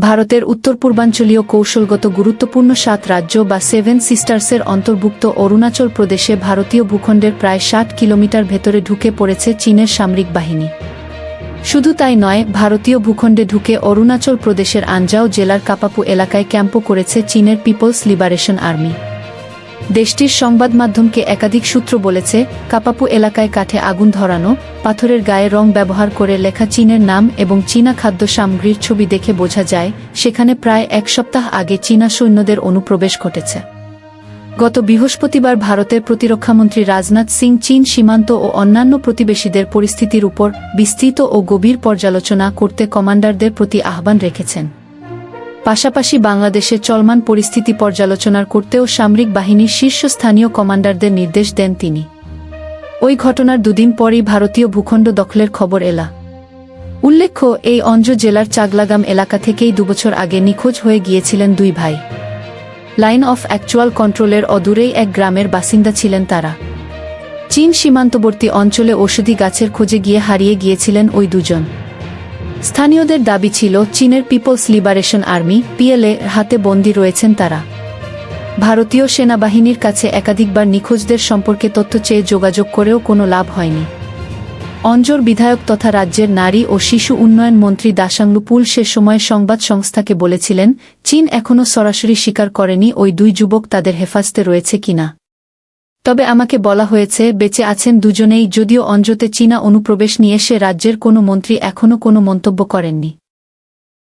ভারতের উত্তর পূর্বাঞ্চলীয় কৌশলগত গুরুত্বপূর্ণ সাত রাজ্য বা সেভেন সিস্টার্সের অন্তর্ভুক্ত অরুণাচল প্রদেশে ভারতীয় ভূখণ্ডের প্রায় ষাট কিলোমিটার ভেতরে ঢুকে পড়েছে চীনের সামরিক বাহিনী। শুধু তাই নয়, ভারতীয় ভূখণ্ডে ঢুকে অরুণাচল প্রদেশের আঞ্জাও জেলার কাপাপু এলাকায় ক্যাম্পও করেছে চীনের পিপলস লিবারেশন আর্মি। দেশটির সংবাদ মাধ্যমকে একাধিক সূত্র বলেছে, কাপাপু এলাকায় কাঠে আগুন ধরানো, পাথরের গায়ে রং ব্যবহার করে লেখা চীনের নাম এবং চীনা খাদ্য সামগ্রীর ছবি দেখে বোঝা যায়, সেখানে প্রায় এক সপ্তাহ আগে চীনা সৈন্যদের অনুপ্রবেশ ঘটেছে। গত বৃহস্পতিবার ভারতের প্রতিরক্ষামন্ত্রী রাজনাথ সিং চীন সীমান্ত ও অন্যান্য প্রতিবেশীদের পরিস্থিতির উপর বিস্তৃত ও গভীর পর্যালোচনা করতে কমান্ডারদের প্রতি আহ্বান রেখেছেন। পাশাপাশি বাংলাদেশের চলমান পরিস্থিতি পর্যালোচনার করতেও সামরিক বাহিনীর শীর্ষস্থানীয় কমান্ডারদের নির্দেশ দেন তিনি। ওই ঘটনার দুদিন পরই ভারতীয় ভূখণ্ড দখলের খবর এলা। উল্লেখ্য, এই অঞ্জ জেলার চাগলাগাম এলাকা থেকেই দুবছর আগে নিখোঁজ হয়ে গিয়েছিলেন দুই ভাই। লাইন অফ অ্যাকচুয়াল কন্ট্রোলের অদূরেই এক গ্রামের বাসিন্দা ছিলেন তারা। চীন সীমান্তবর্তী অঞ্চলে ঔষধি গাছের খোঁজে গিয়ে হারিয়ে গিয়েছিলেন ওই দুজন। স্থানীয়দের দাবি ছিল চীনের পিপলস লিবারেশন আর্মি, পিএলএ, হাতে বন্দী রয়েছেন তারা। ভারতীয় সেনাবাহিনীর কাছে একাধিকবার নিখোঁজদের সম্পর্কে তথ্য চেয়ে যোগাযোগ করেও কোনো লাভ হয়নি। অঞ্জর বিধায়ক তথা রাজ্যের নারী ও শিশু উন্নয়ন মন্ত্রী দাসাংলু পুল সে সময় সংবাদ সংস্থাকে বলেছিলেন, চীন এখনও সরাসরি স্বীকার করেনি ওই দুই যুবক তাদের হেফাজতে রয়েছে কিনা। তবে আমাকে বলা হয়েছে, বেঁচে আছেন দুজনেই, যদিও অঞ্জতে চীনা অনুপ্রবেশ নিয়ে সে রাজ্যের কোনো মন্ত্রী এখনও কোনো মন্তব্য করেননি।